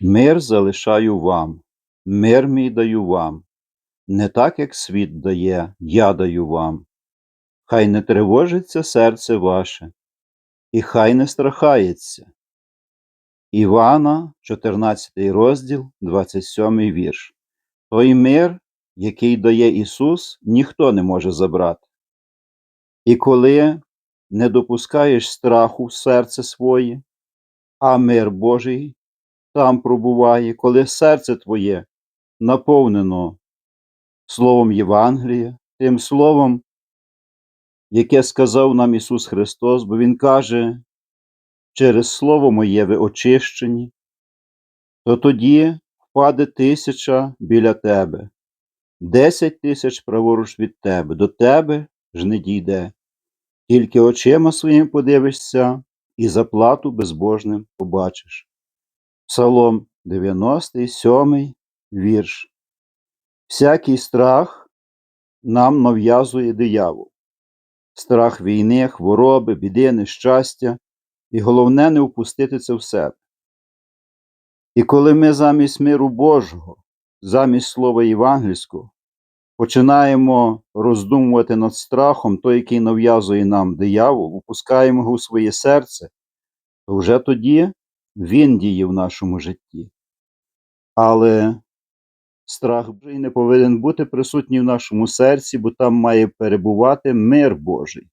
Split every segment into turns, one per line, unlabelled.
Мир залишаю вам, мир мій даю вам, не так, як світ дає, я даю вам. Хай не тривожиться серце ваше, і хай не страхається. Івана, 14 розділ, 27 вірш. Той мир, який дає Ісус, ніхто не може забрати. І коли не допускаєш страху в серце своє, а мир Божий там пробуває, коли серце твоє наповнено Словом Євангелія, тим Словом, яке сказав нам Ісус Христос, бо Він каже, через Слово моє ви очищені, то тоді впаде тисяча біля тебе, десять тисяч праворуч від тебе, до тебе ж не дійде, тільки очима своїм подивишся і заплату безбожним побачиш. Псалом 97 вірш. Всякий страх нам нав'язує диявол. Страх війни, хвороби, біди, нещастя, і головне не впустити це в себе. І коли ми замість миру Божого, замість слова євангельського, починаємо роздумувати над страхом, той, який нав'язує нам диявол, впускаємо його у своє серце, то вже тоді він діє в нашому житті. Але страх Божий не повинен бути присутній в нашому серці, бо там має перебувати мир Божий.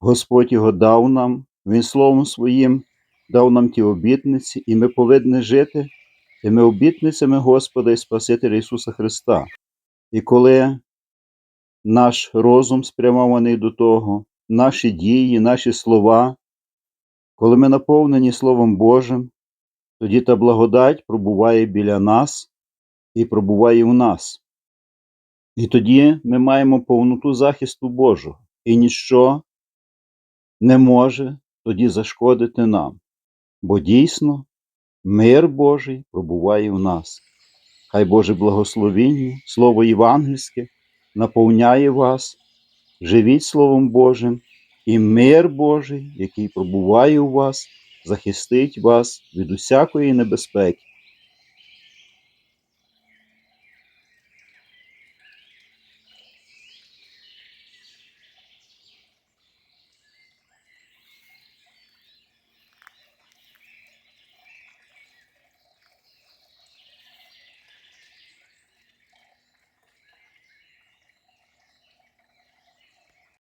Господь його дав нам, Він Словом Своїм дав нам ті обітниці, і ми повинні жити тими обітницями Господа і Спасителя Ісуса Христа. І коли наш розум спрямований до того, наші дії, наші слова, коли ми наповнені Словом Божим, тоді та благодать пробуває біля нас і пробуває в нас. І тоді ми маємо повноту захисту Божого, і ніщо не може тоді зашкодити нам, бо дійсно мир Божий пробуває в нас. Хай Боже благословіння, Слово Євангельське наповняє вас, живіть Словом Божим, і мир Божий, який пробуває у вас, захистить вас від усякої небезпеки.